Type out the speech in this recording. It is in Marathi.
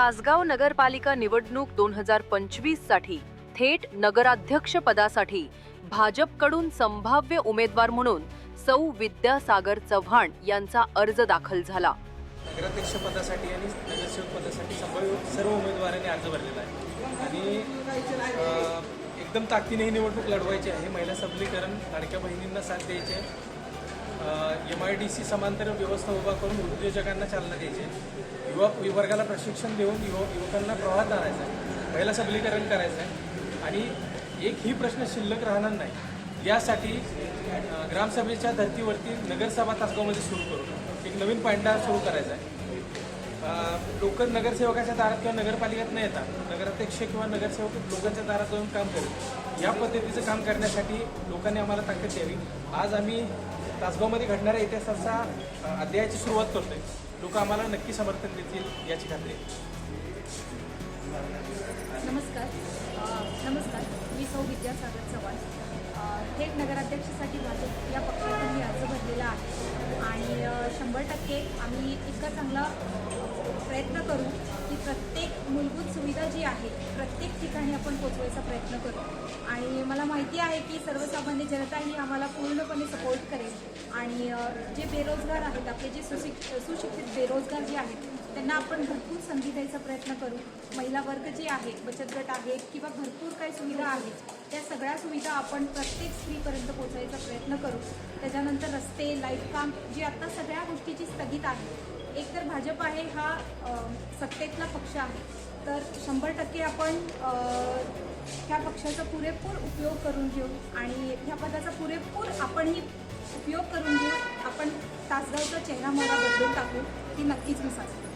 तासगाव नगरपालिका निवडणूक दोन हजार पंचवीससाठी थेट नगराध्यक्ष पदासाठी भाजपकडून संभाव्य उमेदवार म्हणून सौ विद्यासागर चव्हाण यांचा अर्ज दाखल झाला. नगराध्यक्ष पदासाठी आणि नगरसेवक पदासाठी संभाव्य सर्व उमेदवारांनी अर्ज भरलेला आहे. आणि एकदम ताकदीने ही निवडणूक लढवायची आहे. महिला सबलीकरण लाडक्या बहिणींना साथ द्यायची आहे. एम आय डी सी समांतर व्यवस्था उभा करून उद्योजकांना चालना द्यायची युवा विवर्गाला प्रशिक्षण देऊन युव युवकांना प्रवाहात आणायचा आहे. महिला सबलीकरण करायचं आहे. आणि एक ही प्रश्न शिल्लक राहणार नाही. यासाठी ग्रामसभेच्या धर्तीवरती नगरसभा तासगावमध्ये सुरू करू. एक नवीन पायंडा सुरू करायचा आहे. लोक नगरसेवकाच्या दारात किंवा नगरपालिकेत न येता नगराध्यक्ष किंवा नगरसेवक लोकांच्या दारात जाऊन काम करेल. या पद्धतीचं काम करण्यासाठी लोकांनी आम्हाला ताकद द्यावी. आज आम्ही तासगावमध्ये घडणाऱ्या इतिहासाचा अध्यायाची सुरुवात करतोय. लोक आम्हाला नक्की समर्थन देतील याची खात्री नमस्कार. नमस्कार. मी सौ विद्यासागर चव्हाण. थेट नगराध्यक्षासाठी भाजप या पक्षातून मी अर्ज भरलेला आहे. आणि शंभर टक्के आम्ही इतका चांगला प्रयत्न करू की प्रत्येक मूलभूत सुविधा जी आहे प्रत्येक ठिकाणी आपण पोचवायचा प्रयत्न करू. आणि मला माहिती आहे की सर्वसामान्य जनता ही आम्हाला पूर्णपणे सपोर्ट करेल. आणि जे बेरोजगार आहेत आपले जे सुशिक सुशिक्षित बेरोजगार जे आहेत त्यांना आपण भरपूर संधी द्यायचा प्रयत्न करू. महिला वर्ग जे आहे बचत गट आहेत किंवा भरपूर काही सुविधा आहेत त्या सगळ्या सुविधा आपण प्रत्येक स्त्रीपर्यंत पोहोचायचा प्रयत्न करू. त्याच्यानंतर रस्ते लाइट काम जी आता सगळ्या गोष्टीची स्थगित आहे. एक तर भाजप आहे हा सत्तेतला पक्ष आहे. तर शंभर टक्के आपण ह्या पक्षाचा पुरेपूर उपयोग करून घेऊ आणि ह्या पदाचा पुरेपूर आपणही उपयोग करून घेऊ. आपण तासगावचा चेहरा मला बदलून टाकू ती नक्कीच मी सांगते.